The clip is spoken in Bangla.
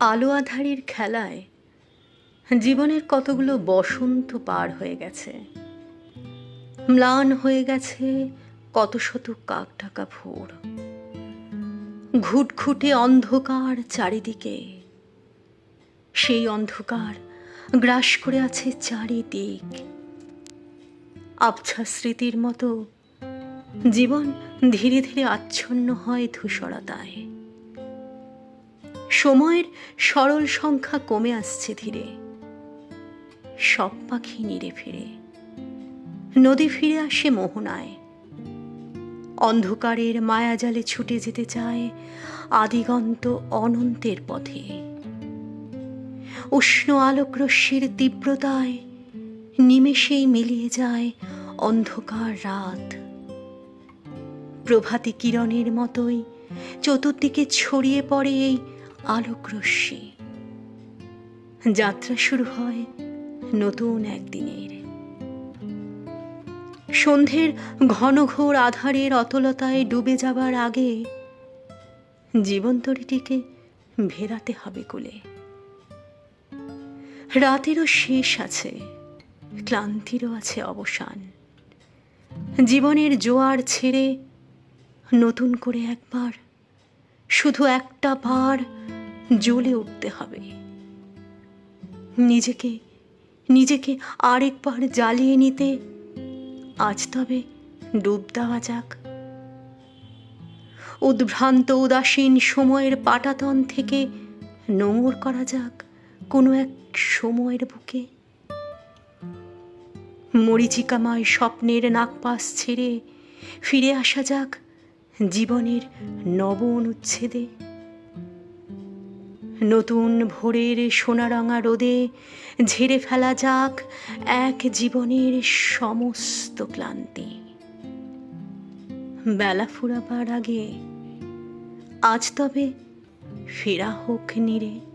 আলো আধারের খেলায় জীবনের কতগুলো বসন্ত পার হয়ে গেছে। ম্লান হয়ে গেছে কত শত কাক টাকা ভোর। ঘুটঘুটে অন্ধকার চারিদিকে। সেই অন্ধকার গ্রাস করে আছে চারিদিক। আবছা স্মৃতির মতো জীবন ধীরে ধীরে আচ্ছন্ন হয় ধূসরতায়। সময়ের সরল সংখ্যা কমে আসছে ধীরে। সব পাখি নিরে ফিরে। নদী ফিরে আসে মোহনায়। অন্ধকারের মায়াজালে ছুটে যেতে চায় আদিগন্ত অনন্তের পথে। উষ্ণ আলোকরশ্মির তীব্রতায় নিমেষেই মিলিয়ে যায় অন্ধকার রাত। প্রভাতী কিরণের মতোই চতুর্দিকে ছড়িয়ে পড়ে এই আলোকরশ্মি যাত্রা শুরু হয় নতুন একদিনের। সন্ধ্যের ঘনঘোর আধারের অতলতায় ডুবে যাবার আগে জীবন্তরীটিকে ভেরাতে হবে কোলে। রাতেরও শেষ আছে, ক্লান্তিরও আছে অবসান। জীবনের জোয়ার ছেড়ে নতুন করে একবার শুধু একটা বার জ্বলে উঠতে হবে। নিজেকে নিজেকে আরেকবার জ্বালিয়ে নিতে আজ তবে ডুব দেওয়া যাক। উদ্ভ্রান্ত, উদাসীন সময়ের পাটাতন থেকে নোংর করা যাক কোনো এক সময়ের বুকে। মরিচিকাময় স্বপ্নের নাকপাস ছেড়ে ফিরে আসা যাক জীবনের নব অনুচ্ছেদে। নতুন ভোরের সোনারঙা রোদে ঝেড়ে ফেলা যাক এক জীবনের সমস্ত ক্লান্তি। বেলা ফুরাবার আগে আজ তবে ফেরা হোক নিরে।